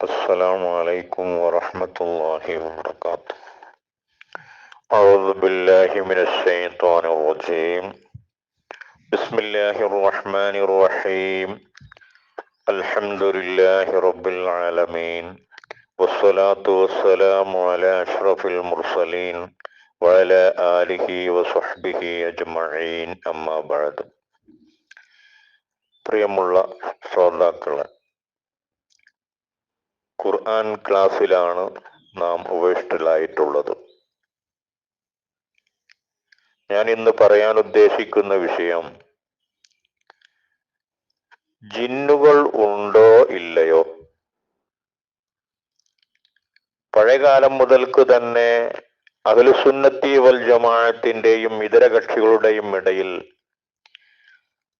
السلام عليكم ورحمة الله وبركاته أعوذ بالله من الشيطان الرجيم بسم الله الرحمن الرحيم الحمد لله رب العالمين والصلاة والسلام على أشرف المرسلين وعلى آله وصحبه أجمعين أما بعد പ്രിയമുള്ള ശ്രോതാക്കളെ ഖുർആൻ ക്ലാസ്സിലാണ് നാം ഉപേക്ഷിതരായിട്ടുള്ളത്. ഞാൻ ഇന്ന് പറയാൻ ഉദ്ദേശിക്കുന്ന വിഷയം ജിന്നുകൾ ഉണ്ടോ ഇല്ലയോ? പഴയകാലം മുതൽക്ക് തന്നെ അഖിലുസുന്നത്തി വൽ ജമാഅത്തിന്റെയും ഇതര കക്ഷികളുടെയും ഇടയിൽ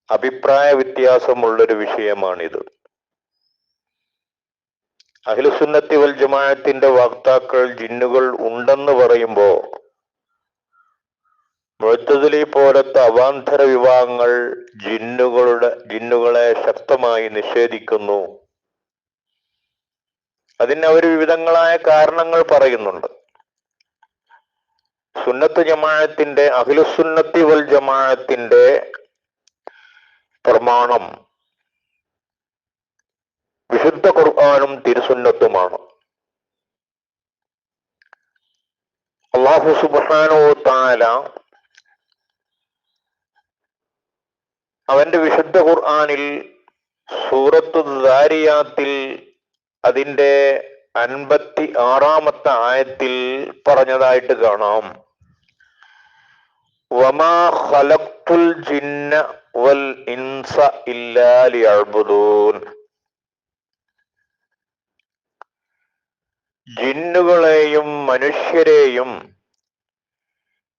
അഭിപ്രായ വ്യത്യാസമുള്ളൊരു വിഷയമാണിത്. അഖിലുസുന്നത്തി വൽ ജമാഅത്തിന്റെ വക്താക്കൾ ജിന്നുകൾ ഉണ്ടെന്ന് പറയുമ്പോ മുഴത്തതിലി പോലത്തെ അവാന്തര വിഭാഗങ്ങൾ ജിന്നുകളുടെ ജിന്നുകളെ ശക്തമായി നിഷേധിക്കുന്നു. അതിന് അവർ വിവിധങ്ങളായ കാരണങ്ങൾ പറയുന്നുണ്ട്. സുന്നത്ത് ജമാഅത്തിന്റെ അഖിലുസുന്നത്തി വൽ ജമാഅത്തിന്റെ പ്രമാണം വിശുദ്ധ ഖുർആാനും തിരുസുന്നത്തുമാണ്. അള്ളാഹു സുബാനോ താല അവന്റെ വിശുദ്ധ ഖുർആാനിൽ സൂറത്തു ദാരിയാത്തിൽ അതിന്റെ അൻപത്തി ആറാമത്തെ ആയത്തിൽ പറഞ്ഞതായിട്ട് കാണാം. വമാ ജിന്ന വൽ ഇൻസ ഇല്ലാ ലിയഅ്ബുദൂൻ. ജിന്നുകളെയും മനുഷ്യരെയും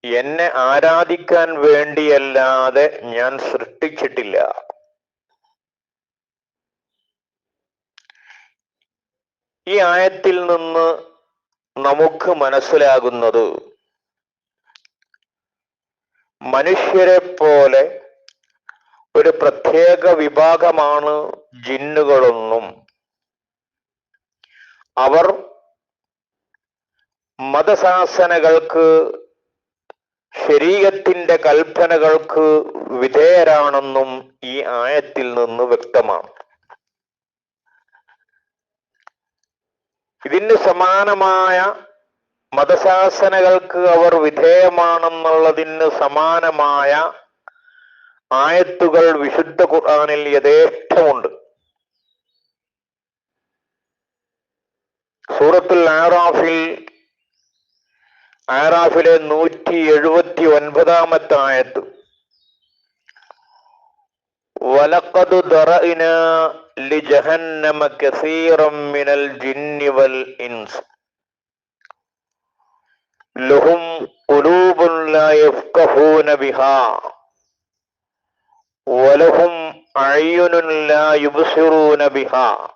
എന്നെ ആരാധിക്കാൻ വേണ്ടിയല്ലാതെ ഞാൻ സൃഷ്ടിച്ചിട്ടില്ല. ഈ ആയത്തിൽ നിന്ന് നമുക്ക് മനസ്സിലാകുന്നത് മനുഷ്യരെ പോലെ ഒരു പ്രത്യേക വിഭാഗമാണ് ജിന്നുകളൊന്നും. അവർ മതശാസനകൾക്ക് ശരീരത്തിന്റെ കൽപ്പനകൾക്ക് വിധേയരാണെന്നും ഈ ആയത്തിൽ നിന്ന് വ്യക്തമാണ്. ഇതിന് സമാനമായ മതശാസനകൾക്ക് അവർ വിധേയമാണെന്നുള്ളതിന് സമാനമായ ആയത്തുകൾ വിശുദ്ധ ഖുർആാനിൽ യഥേഷ്ടമുണ്ട്. സൂറത്തുൽ ആറാഫിൽ ആറാഫിലെ നൂറ്റി എഴുപത്തി ഒൻപതാമത്തെ ആയത്ത് വലക്കതു ദറഇന ലിജഹന്നമ കസീറം മിനൽ ജിന്നി വൽ ഇൻസ്. ലഹും ഖുലൂബുൻ ലാ യഫ്ഖഹൂന ബിഹാ. വലഹും അയ്യുനുൻ ലാ യുബ്സിറൂന ബിഹാ.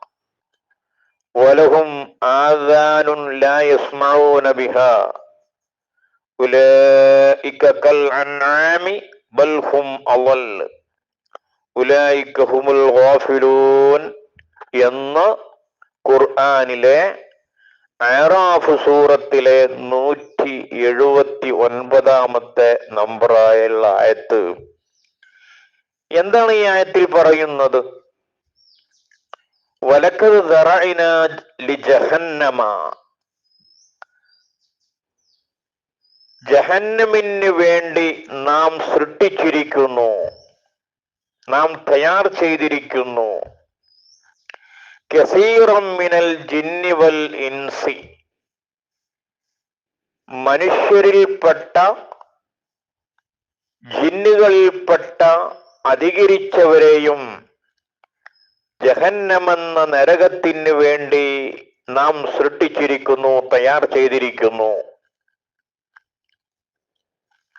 വലഹും ആദാനുൻ ലാ യസ്മഊന ബിഹാ. അൻആമി ബൽ ഹും അവൽ. ഗാഫിലൂൻ എന്ന് ഖുർആനിലെ ആറാഫ് സൂറത്തിലെ നൂറ്റി എഴുപത്തി ഒൻപതാമത്തെ നമ്പറായുള്ള ആയത്ത്. എന്താണ് ഈ ആയത്തിൽ പറയുന്നത്? വലക്കത് ജഹന്നമിന് വേണ്ടി നാം സൃഷ്ടിച്ചിരിക്കുന്നു. നാം തയ്യാർ ചെയ്തിരിക്കുന്നു. മിനൽ ജിന്നിവൽ ഇൻസി. മനുഷ്യരിൽപ്പെട്ട ജിന്നുകളിൽപ്പെട്ട അധികരിച്ചവരെയും ജഹന്നമെന്ന നരകത്തിന് വേണ്ടി നാം സൃഷ്ടിച്ചിരിക്കുന്നു തയ്യാർ ചെയ്തിരിക്കുന്നു.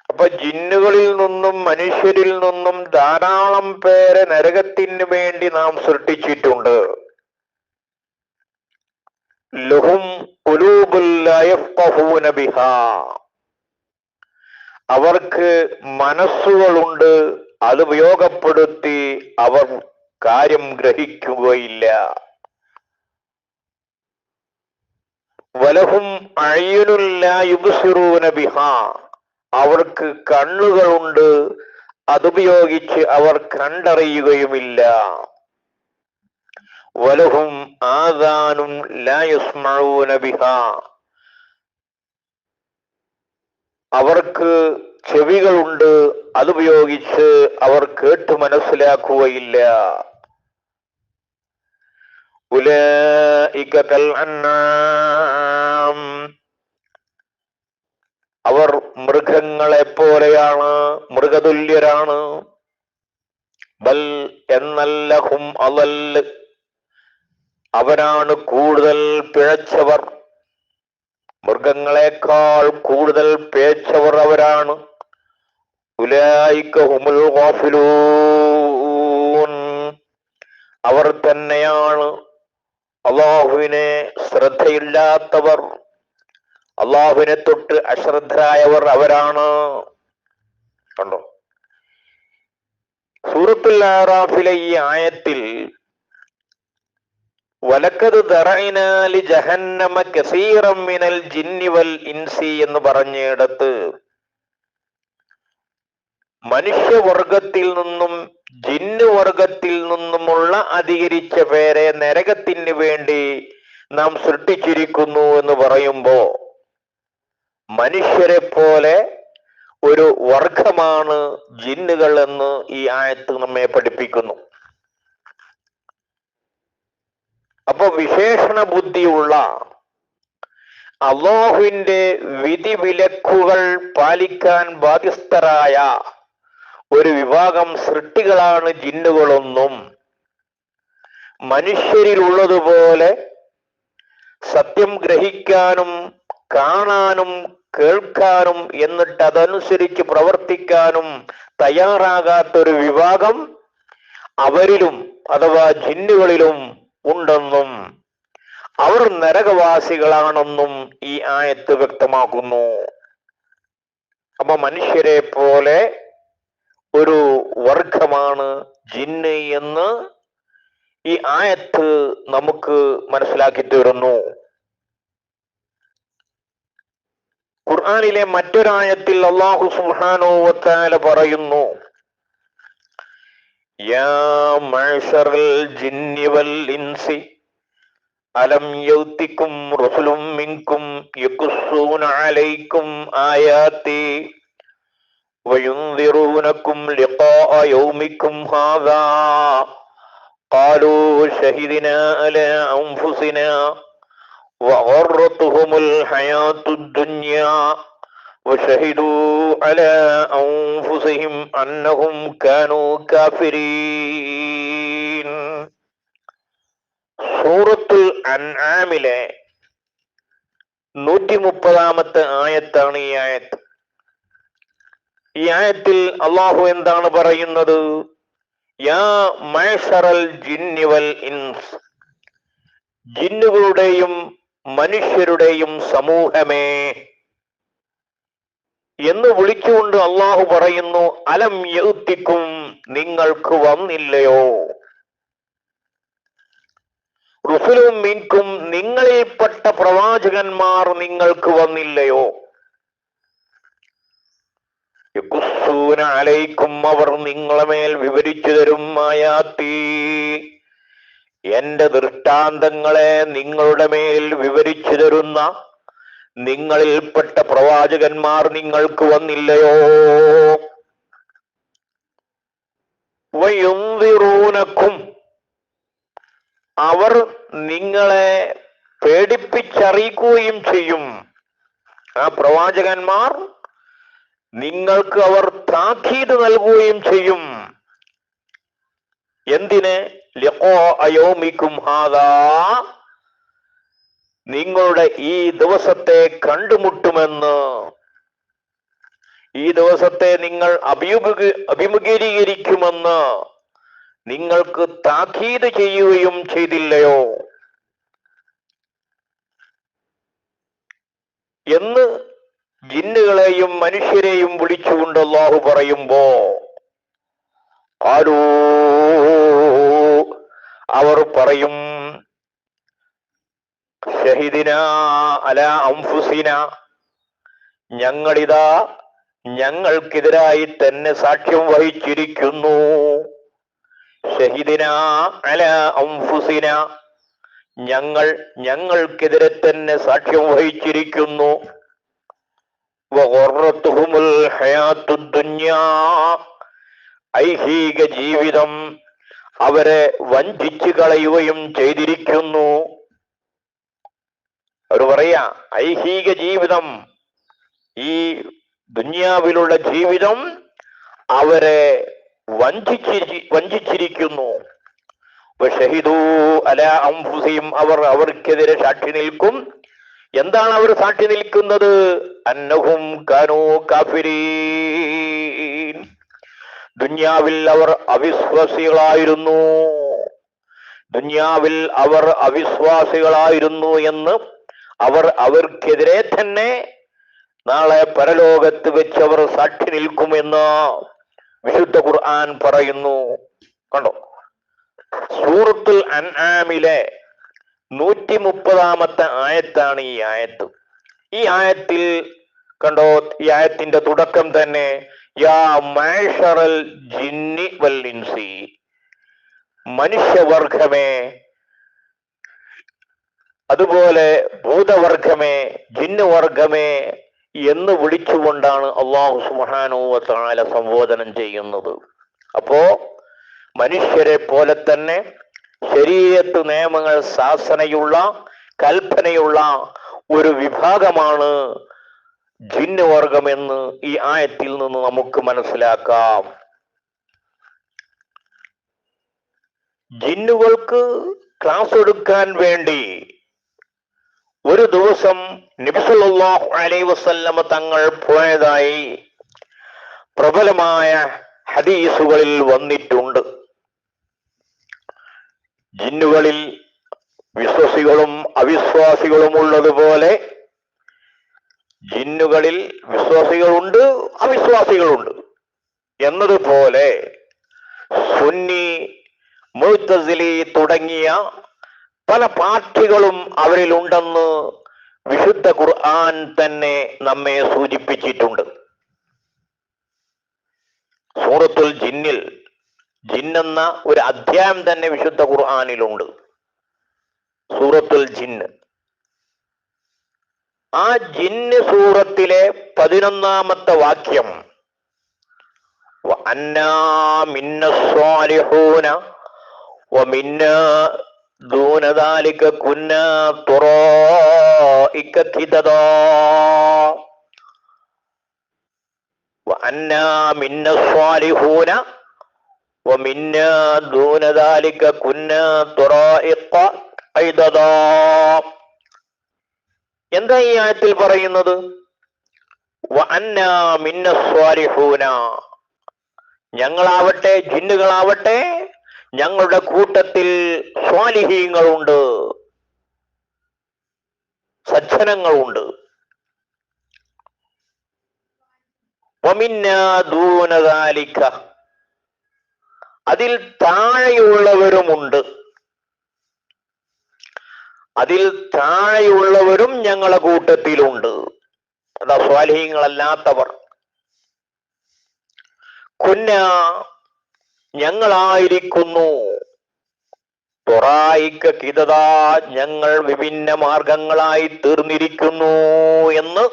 അപ്പൊ ജിന്നുകളിൽ നിന്നും മനുഷ്യരിൽ നിന്നും ധാരാളം പേരെ നരകത്തിന് വേണ്ടി നാം സൃഷ്ടിച്ചിട്ടുണ്ട്. ലഹും അവർക്ക് മനസ്സുകളുണ്ട് അത് ഉപയോഗപ്പെടുത്തി അവർ കാര്യം ഗ്രഹിക്കുകയില്ല. വലഹും അയ്യനുല്ലായുബുസിറൂന ബിഹ. അവർക്ക് കണ്ണുകളുണ്ട്. അതുപയോഗിച്ച് അവർ കണ്ടറിയുകയുമില്ല. വലഹും ആദാനും ലായുസ്മഴുനബിഹ അവർക്ക് ചെവികളുണ്ട്. അതുപയോഗിച്ച് അവർ കേട്ട് മനസ്സിലാക്കുകയില്ല. അവർ മൃഗങ്ങളെ പോലെയാണ് മൃഗതുല്യരാണ്. ബൽ എന്നല്ലഹും അലൽ അവരാണ് കൂടുതൽ പിഴച്ചവർ. മൃഗങ്ങളെക്കാൾ കൂടുതൽ പേച്ചവർ അവരാണ്. അവർ തന്നെയാണ്. അള്ളാഹുവിനെ ശ്രദ്ധയില്ലാത്തവർ. അള്ളാഹുവിനെ തൊട്ട് അശ്രദ്ധരായവർ അവരാണ്. കണ്ടോ? സൂറത്തുൽ ഈ ആയത്തിൽ വലക്കത് ദറൈനാലി ജഹന്നമ കസീറം മിനൽ ജിന്നി വൽ ഇൻസി എന്ന് പറഞ്ഞിടത്ത് മനുഷ്യവർഗത്തിൽ നിന്നും ജിന്ന് വർഗത്തിൽ നിന്നുമുള്ള അധികരിച്ച പേരെ നരകത്തിന് വേണ്ടി നാം സൃഷ്ടിച്ചിരിക്കുന്നു എന്ന് പറയുമ്പോ മനുഷ്യരെ പോലെ ഒരു വർഗമാണ് ജിന്നുകൾ എന്ന് ഈ ആയത്ത് നമ്മെ പഠിപ്പിക്കുന്നു. അപ്പൊ വിശേഷണ ബുദ്ധിയുള്ള അള്ളാഹുവിന്റെ വിധിവിലക്കുകൾ പാലിക്കാൻ ബാധ്യസ്ഥരായ ഒരു വിഭാഗം സൃഷ്ടികളാണ് ജിന്നുകളൊന്നും. മനുഷ്യരിലുള്ളതുപോലെ സത്യം ഗ്രഹിക്കാനും കാണാനും കേൾക്കാനും എന്നിട്ട് അതനുസരിച്ച് പ്രവർത്തിക്കാനും തയ്യാറാകാത്തൊരു വിഭാഗം അവരിലും അഥവാ ജിന്നുകളിലും ഉണ്ടെന്നും അവർ നരകവാസികളാണെന്നും ഈ ആയത്ത് വ്യക്തമാക്കുന്നു. അപ്പൊ മനുഷ്യരെ പോലെ ഒരു വർഗമാണ് ജിന്ന് എന്ന് ഈ ആയത്ത് നമുക്ക് മനസ്സിലാക്കി തരുന്നു. ഖുർആനിലെ മറ്റൊരായത്തിൽ അള്ളാഹു സുബ്ഹാനഹു വതആല പറയുന്നു യാ മഅ്ശറൽ ജിന്നി വൽ ഇൻസി അലം യൗതിക്കും റസുലും മിൻകും യഖുസ്സൂന അലൈക്കും ആയാതി وينذرونكم لقاء يومكم هذا قالوا شهدنا على أنفسنا وغرتهم الحياة الدنيا وشهدوا على أنفسهم أنهم كانوا كافرين സൂറത്തുൽ അൻആമിലെ നൂറ്റി മുപ്പതാമത്തെ ആയത്താണ് ഈ ആയത്ത് ഈ ആയത്തിൽ അള്ളാഹു എന്താണ് പറയുന്നത് യാ മൈഷറൽ ജിന്നി വൽ ഇൻസ് ജിന്നുകളുടെയും മനുഷ്യരുടെയും സമൂഹമേ. എന്ന് വിളിച്ചുകൊണ്ട് അള്ളാഹു പറയുന്നു അലം യൗത്തിക്കും നിങ്ങൾക്ക് വന്നില്ലയോ? റുസുലും മീൻകും നിങ്ങളിൽപ്പെട്ട പ്രവാചകന്മാർ നിങ്ങൾക്ക് വന്നില്ലയോ? അവർ നിങ്ങളെ മേൽ വിവരിച്ചു തരും മായാത്തി എന്റെ ദൃഷ്ടാന്തങ്ങളെ നിങ്ങളുടെ മേൽ വിവരിച്ചു തരുന്ന നിങ്ങളിൽപ്പെട്ട പ്രവാചകന്മാർ നിങ്ങൾക്ക് വന്നില്ലയോ? വയുന്തിറൂനക്കും അവർ നിങ്ങളെ പേടിപ്പിച്ചറിയിക്കുകയും ചെയ്യും. ആ പ്രവാചകന്മാർ നിങ്ങൾക്ക് അവർ താക്കീത് നൽകുകയും ചെയ്യും. എന്തിന്? നിങ്ങളുടെ ഈ ദിവസത്തെ കണ്ടുമുട്ടുമെന്ന്. ഈ ദിവസത്തെ നിങ്ങൾ അഭിമുഖ അഭിമുഖീകരിക്കുമെന്ന്. നിങ്ങൾക്ക് താക്കീത് ചെയ്യുകയും ചെയ്തില്ലയോ? എന്ന് ജിന്നുകളെയും മനുഷ്യരെയും വിളിച്ചുകൊണ്ട് അള്ളാഹു പറയുമ്പോ ആരോ? അവർ പറയും ഷഹിദിന അല അംഫുസിന ഞങ്ങളിതാ ഞങ്ങൾക്കെതിരായി തന്നെ സാക്ഷ്യം വഹിച്ചിരിക്കുന്നു. ഷഹിദിന അല അംഫുസിന ഞങ്ങൾ ഞങ്ങൾക്കെതിരെ തന്നെ സാക്ഷ്യം വഹിച്ചിരിക്കുന്നു. ഹയാത്തു ദുന്യാ. ഐഹിക ജീവിതം അവരെ വഞ്ചിച്ചു കളയുകയും ചെയ്തിരിക്കുന്നു. അവർ പറയാ ഐഹിക ജീവിതം ഈ ദുന്യാവിലുള്ള ജീവിതം അവരെ വഞ്ചിച്ചിരി വഞ്ചിച്ചിരിക്കുന്നു. അല അംഫുസിയും അവർ അവർക്കെതിരെ സാക്ഷി നിൽക്കും. എന്താണ് അവർ സാക്ഷി നിൽക്കുന്നത്? അന്നഹും കാനൂ കാഫിരീൻ. ദുന്യാവിൽ അവർ അവിശ്വാസികളായിരുന്നു. ദുന്യാവിൽ അവർ അവിശ്വാസികളായിരുന്നു എന്ന് അവർ അവർക്കെതിരെ തന്നെ നാളെ പരലോകത്ത് വെച്ച് അവർ സാക്ഷി നിൽക്കുമെന്ന് വിശുദ്ധ ഖുർആൻ പറയുന്നു. കണ്ടോ? സൂറത്തുൽ അൻആമിലെ നൂറ്റി മുപ്പതാമത്തെ ആയത്താണ് ഈ ആയത്ത്. ഈ ആയത്തിൽ കണ്ടോ? ഈ ആയത്തിന്റെ തുടക്കം തന്നെ മനുഷ്യവർഗമേ അതുപോലെ ഭൂതവർഗമേ ജിന്നുവർഗമേ എന്ന് വിളിച്ചുകൊണ്ടാണ് അള്ളാഹു സുബ്ഹാനഹു താല സംബോധനം ചെയ്യുന്നത്. അപ്പോ മനുഷ്യരെ പോലെ തന്നെ ശരീരത്ത് നിയമങ്ങൾ ശാസനയുള്ള കൽപ്പനയുള്ള ഒരു വിഭാഗമാണ് ജിന്ന് വർഗമെന്ന് ഈ ആയത്തിൽ നിന്ന് നമുക്ക് മനസ്സിലാക്കാം. ജിന്നുകൾക്ക് ക്ലാസ് എടുക്കാൻ വേണ്ടി ഒരു ദിവസം നിബ്സുല്ലാഹു അലൈ വസല്ലമ തങ്ങൾ പോയതായി പ്രബലമായ ഹദീസുകളിൽ വന്നിട്ടുണ്ട്. ജിന്നുകളിൽ വിശ്വസികളും അവിശ്വാസികളും ഉള്ളതുപോലെ ജിന്നുകളിൽ വിശ്വാസികളുണ്ട് അവിശ്വാസികളുണ്ട്. എന്നതുപോലെ സുന്നി മുഴുത്തസിലി തുടങ്ങിയ പല പാർട്ടികളും അവരിലുണ്ടെന്ന് വിശുദ്ധ ഖുർആൻ തന്നെ നമ്മെ സൂചിപ്പിച്ചിട്ടുണ്ട്. സൂറത്തുൽ ജിന്നിൽ ജിന്നെന്ന ഒരു അധ്യായം തന്നെ വിശുദ്ധ ഖുർആാനിലുണ്ട്. സൂറത്തുൽ ജിന്ന്. ആ ജിന്ന് സൂറത്തിലെ പതിനൊന്നാമത്തെ വാക്യം. ൂനദാലിക്ക കുന്ന തുറ എന്താ ഈ ആയത്തിൽ പറയുന്നത്? ഞങ്ങളാവട്ടെ ജിന്നുകളാവട്ടെ ഞങ്ങളുടെ കൂട്ടത്തിൽ സ്വാലിഹീങ്ങളുണ്ട്. സജ്ജനങ്ങളുണ്ട്. അതിൽ താഴെയുള്ളവരുമുണ്ട്. അതിൽ താഴെയുള്ളവരും ഞങ്ങളുടെ കൂട്ടത്തിലുണ്ട്. അതാ സ്വാലിഹീങ്ങളല്ലാത്തവർ. കുന്ന ഞങ്ങളായിരിക്കുന്നു. തൊറായിക്ക കിതതാ ഞങ്ങൾ വിഭിന്ന മാർഗങ്ങളായി തീർന്നിരിക്കുന്നു എന്ന്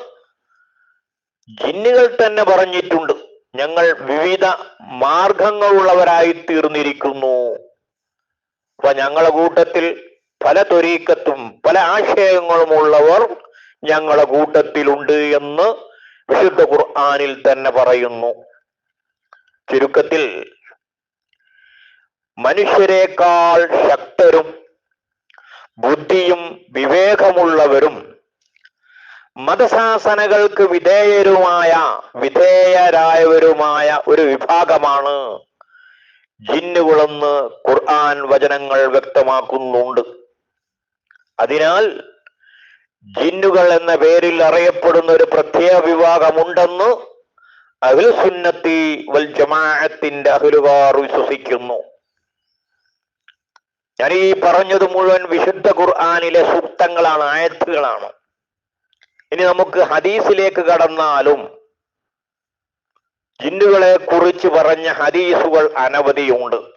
ജിന്നുകൾ തന്നെ പറഞ്ഞിട്ടുണ്ട്. ഞങ്ങൾ വിവിധ മാർഗങ്ങളുള്ളവരായി തീർന്നിരിക്കുന്നു. അപ്പൊ ഞങ്ങളുടെ കൂട്ടത്തിൽ പല തൊരീക്കത്തും പല ആശയങ്ങളുമുള്ളവർ ഞങ്ങളുടെ കൂട്ടത്തിലുണ്ട് എന്ന് വിശുദ്ധ ഖുർആാനിൽ തന്നെ പറയുന്നു. ചുരുക്കത്തിൽ മനുഷ്യരെക്കാൾ ശക്തരും ബുദ്ധിയും വിവേകമുള്ളവരും മതശാസനകൾക്ക് വിധേയരുമായ വിധേയരായവരുമായ ഒരു വിഭാഗമാണ്. ജിന്നുകളെന്ന് ഖുർആൻ വചനങ്ങൾ വ്യക്തമാക്കുന്നുണ്ട്. അതിനാൽ ജിന്നുകൾ എന്ന പേരിൽ അറിയപ്പെടുന്ന ഒരു പ്രത്യേക വിഭാഗമുണ്ടെന്ന് അഹ്ലു സുന്നത്തി വൽ ജമാഅത്തിന്റെ അഹ്ലുകാർ വിശ്വസിക്കുന്നു. ഞാൻ ഈ പറഞ്ഞത് മുഴുവൻ വിശുദ്ധ ഖുർആാനിലെ സൂക്തങ്ങളാണ് ആയത്തുകളാണ്. ഇനി നമുക്ക് ഹദീസിലേക്ക് കടന്നാലും ജിന്നുകളെ കുറിച്ച് പറഞ്ഞ ഹദീസുകൾ അനവധിയുണ്ട്.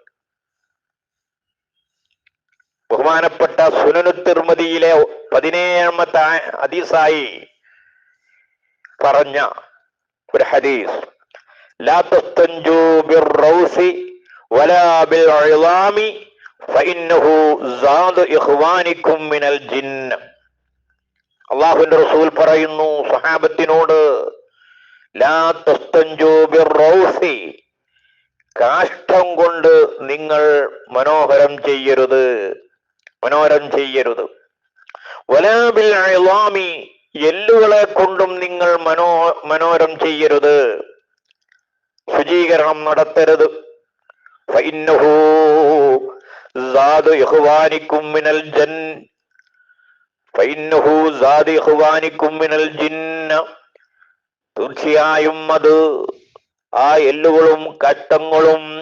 ബഹുമാനപ്പെട്ട സുനനു തിർമതിയിലെ പതിനേഴാമത്തെ ഹദീസായി പറഞ്ഞ ഒരു ഹദീസ്. അള്ളാഹുവിന്റെ റസൂൽ പറയുന്നു സഹാബത്തിനോട് കാഷ്ടം കൊണ്ട് നിങ്ങൾ മനോഹരം ചെയ്യരുത്. മനോഹരം ചെയ്യരുത്. വലാബിൽ അയലാമി എല്ലുകളെ കൊണ്ടും നിങ്ങൾ മനോ മനോരം ചെയ്യരുത്. ശുചീകരണം നടത്തരുത്. തീർച്ചയായും അത് ആ എല്ലുകളും കട്ടങ്ങളും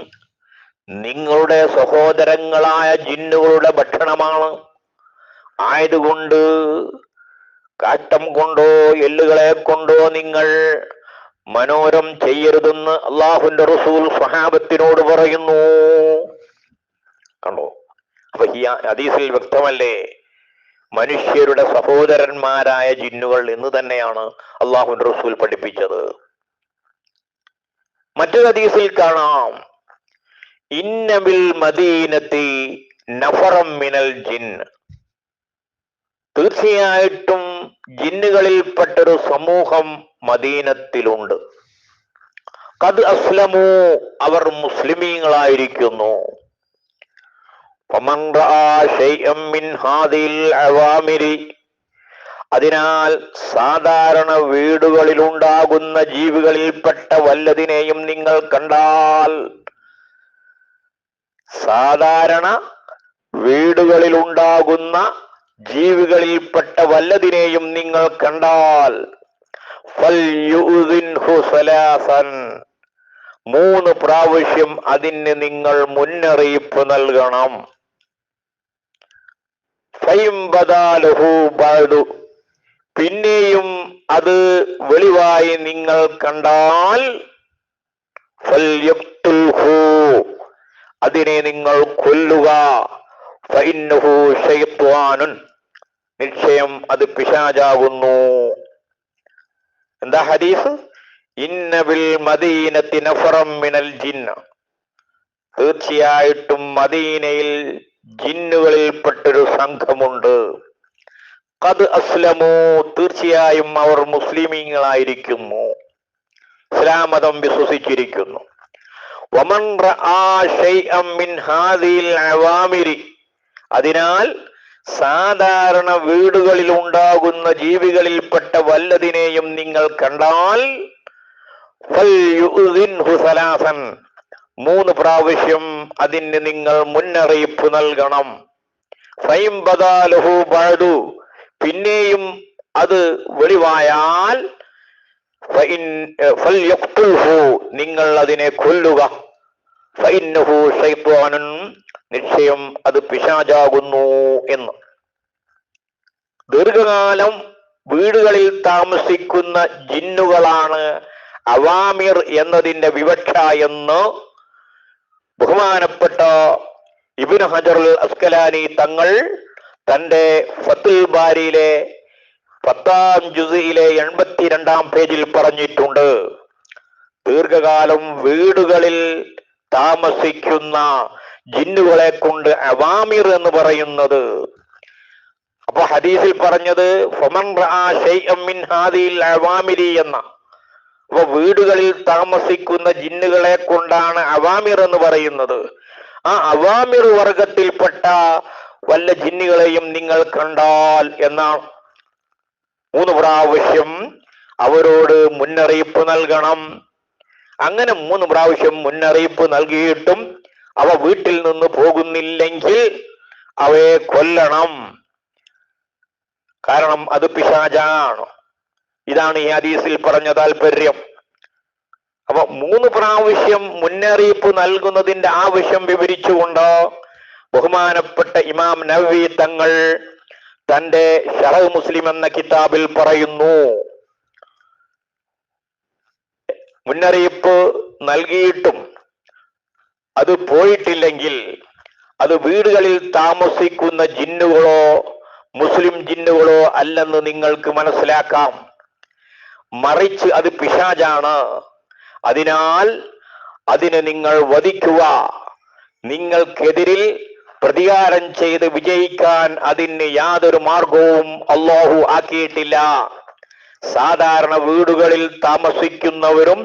നിങ്ങളുടെ സഹോദരങ്ങളായ ജിന്നുകളുടെ ഭക്ഷണമാണ്. ആയതുകൊണ്ട് കാറ്റം കൊണ്ടോ എല്ലുകളെ കൊണ്ടോ നിങ്ങൾ മനോരം ചെയ്യരുതെന്ന് അള്ളാഹുന്റെ റസൂൽ സ്വഹാബത്തിനോട് പറയുന്നു. കണ്ടോ? അപ്പൊ ഈ ഹദീസിൽ വ്യക്തമല്ലേ? മനുഷ്യരുടെ സഹോദരന്മാരായ ജിന്നുകൾ എന്ന് തന്നെയാണ് അള്ളാഹുന്റെ റസൂൽ പഠിപ്പിച്ചത്. മറ്റൊരു ഹദീസിൽ കാണാം. ഇന്നബിൽ മദീനത്തി നഫറം മിനൽ ജിൻ. തീർച്ചയായിട്ടും ജിന്നുകളിൽപ്പെട്ടൊരു സമൂഹം മദീനത്തിലുണ്ട്. കത് അസ്ലമു അവർ മുസ്ലിമീങ്ങളായിരിക്കുന്നു. അതിനാൽ സാധാരണ വീടുകളിലുണ്ടാകുന്ന ജീവികളിൽപ്പെട്ട വല്ലതിനെയും നിങ്ങൾ കണ്ടാൽ സാധാരണ വീടുകളിൽ ഉണ്ടാകുന്ന ജീവികളിൽപ്പെട്ട വല്ലതിനെയും നിങ്ങൾ കണ്ടാൽ മൂന്ന് പ്രാവശ്യം അതിന് നിങ്ങൾ മുന്നറിയിപ്പ് നൽകണം. പിന്നെയും അത് വെളിവായി നിങ്ങൾ കണ്ടാൽ ഫൽയഖ്തുൽഹു. അതിനെ നിങ്ങൾ കൊല്ലുക. നിശ്ചയം അത് പിശാചാകുന്നു. എന്താ ഹദീസ്? ഇന്നബിൽ മദീനത്തി മിനൽ ജിന്ന തീർച്ചയായിട്ടും മദീനയിൽ ജിന്നുകളിൽപ്പെട്ടൊരു സംഘമുണ്ട്. കത് അസ്ലമോ. തീർച്ചയായും അവർ മുസ്ലിമീങ്ങളായിരിക്കുന്നു. ഇസ്ലാം മതം വിശ്വസിച്ചിരിക്കുന്നു. അതിനാൽ സാധാരണ വീടുകളിൽ ഉണ്ടാകുന്ന ജീവികളിൽപ്പെട്ട വല്ലതിനെയും നിങ്ങൾ കണ്ടാൽ മൂന്ന് പ്രാവശ്യം അതിന് നിങ്ങൾ മുന്നറിയിപ്പ് നൽകണം. പിന്നെയും അത് വെളിവായാൽ നിങ്ങൾ അതിനെ കൊല്ലുക. നിശ്ചയം അത് പിശാചാകുന്നു എന്ന്. ദീർഘകാലം വീടുകളിൽ താമസിക്കുന്ന ജിന്നുകളാണ് അവാമിർ എന്നതിന്റെ വിവക്ഷ എന്ന് ബഹുമാനപ്പെട്ട ഇബിൻ ഹജർ അസ്കലാനി തങ്ങൾ തന്റെ ഫത്തുൽ ബാരിയിലെ പത്താം ജുസിയിലെ എൺപത്തിരണ്ടാം പേജിൽ പറഞ്ഞിട്ടുണ്ട്. ദീർഘകാലം വീടുകളിൽ താമസിക്കുന്ന ജിന്നുകളെ കൊണ്ട് അവാമിർ എന്ന് പറയുന്നത്. അപ്പൊ ഹദീസിൽ പറഞ്ഞത് അവാമിരി എന്ന. അപ്പൊ വീടുകളിൽ താമസിക്കുന്ന ജിന്നുകളെ കൊണ്ടാണ് അവാമിർ എന്ന് പറയുന്നത്. ആ അവാമിർ വർഗത്തിൽപ്പെട്ട വല്ല ജിന്നുകളെയും നിങ്ങൾ കണ്ടാൽ എന്നാണ്. മൂന്ന് പ്രാവശ്യം അവരോട് മുന്നറിയിപ്പ് നൽകണം. അങ്ങനെ മൂന്ന് പ്രാവശ്യം മുന്നറിയിപ്പ് നൽകിയിട്ടും അവ വീട്ടിൽ നിന്ന് പോകുന്നില്ലെങ്കിൽ അവയെ കൊല്ലണം. കാരണം അത് പിശാചാണ്. ഇതാണ് ഈ ഹദീസിൽ പറഞ്ഞ താല്പര്യം അപ്പൊ മൂന്ന് പ്രാവശ്യം മുന്നറിയിപ്പ് നൽകുന്നതിന്റെ ആവശ്യം വിവരിച്ചുകൊണ്ട് ബഹുമാനപ്പെട്ട ഇമാം നവവി തങ്ങൾ തന്റെ ഷറഹ് മുസ്ലിം എന്ന കിതാബിൽ പറയുന്നു. മുന്നറിയിപ്പ് നൽകിയിട്ടും അത് പോയിട്ടില്ലെങ്കിൽ അത് വീടുകളിൽ താമസിക്കുന്ന ജിന്നുകളോ മുസ്ലിം ജിന്നുകളോ അല്ലെന്ന് നിങ്ങൾക്ക് മനസ്സിലാക്കാം. മറിച്ച് അത് പിശാജാണ് അതിനാൽ അതിനെ നിങ്ങൾ വധിക്കുക. നിങ്ങൾക്കെതിരിൽ പ്രതികാരം ചെയ്ത് വിജയിക്കാൻ അതിന് യാതൊരു മാർഗവും അള്ളാഹു ആക്കിയിട്ടില്ല. സാധാരണ വീടുകളിൽ താമസിക്കുന്നവരും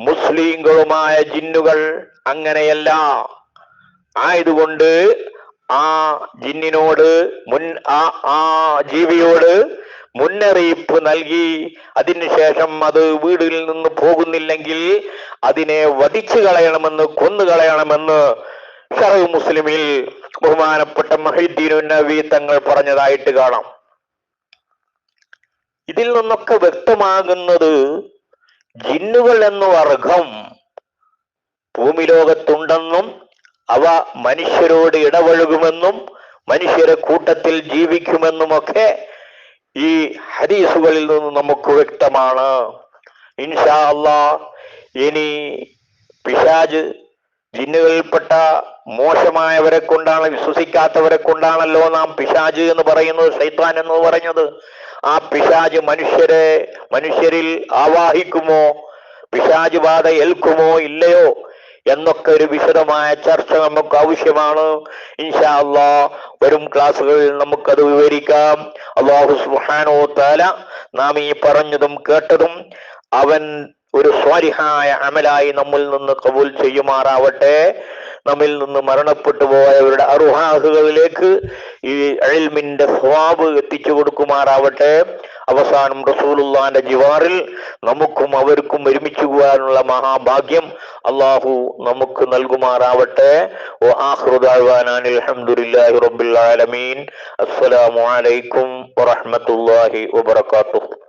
മുസ്ലിങ്ങളുമായ ജിന്നുകൾ അങ്ങനെയല്ല. ആയതുകൊണ്ട് ആ ജിന്നിനോട് മുൻ ആ ആ ജീവിയോട് മുന്നറിയിപ്പ് നൽകി. അതിനുശേഷം അത് വീടിൽ നിന്ന് പോകുന്നില്ലെങ്കിൽ അതിനെ വധിച്ചു കളയണമെന്ന് കൊന്നു കളയണമെന്ന് ഷറവ് മുസ്ലിമിൽ ബഹുമാനപ്പെട്ട മഹിദ്ദീനു നബി തങ്ങൾ പറഞ്ഞതായിട്ട് കാണാം. ഇതിൽ നിന്നൊക്കെ വ്യക്തമാകുന്നത് ജിന്നുകൾ എന്ന വർഗം ഭൂമിലോകത്തുണ്ടെന്നും അവ മനുഷ്യരോട് ഇടപഴകുമെന്നും മനുഷ്യരെ കൂട്ടത്തിൽ ജീവിക്കുമെന്നുമൊക്കെ ഈ ഹദീസുകളിൽ നിന്ന് നമുക്ക് വ്യക്തമാണ്. ഇൻഷാ അള്ളാ ഇനി പിശാജ് ജിന്നുകളിൽപ്പെട്ട മോശമായവരെ കൊണ്ടാണ് വിശ്വസിക്കാത്തവരെ കൊണ്ടാണല്ലോ നാം പിശാജ് എന്ന് പറയുന്നത് ശൈത്താൻ എന്ന് പറഞ്ഞത്. ആ പിശാജ് മനുഷ്യരെ മനുഷ്യരിൽ ആവാഹിക്കുമോ? പിശാജ് ബാധ ഏൽക്കുമോ? ഇല്ലയോ? എന്നൊക്കെ ഒരു വിശദമായ ചർച്ച നമുക്ക് ആവശ്യമാണ്. ഇൻഷാ അള്ളാ വരും ക്ലാസ്സുകളിൽ നമുക്കത് വിവരിക്കാം. അള്ളാഹു സുഹാനോ താല നാം ഈ പറഞ്ഞതും കേട്ടതും അവൻ ഒരു സ്വാരിഹായ അമലായി നമ്മിൽ നിന്ന് കബൂൽ ചെയ്യുമാറാവട്ടെ. നമ്മിൽ നിന്ന് മരണപ്പെട്ടു പോയവരുടെ അറുഹാഹുകളിലേക്ക് ഈ അഴിൽമിന്റെ സ്വാബ് എത്തിച്ചു കൊടുക്കുമാറാവട്ടെ. അവസാനം റസൂലുള്ളാന്റെ ജിവാറിൽ നമുക്കും അവർക്കും ഒരുമിച്ച് പോകാനുള്ള മഹാഭാഗ്യം അള്ളാഹു നമുക്ക് നൽകുമാറാവട്ടെ. ഓ അലഹമുല്ലാഹി റബ്ബിൽ ആലമീൻ. അസ്സലാമു അലൈക്കും വറഹ്മത്തുള്ളാഹി വബറകാതുഹു.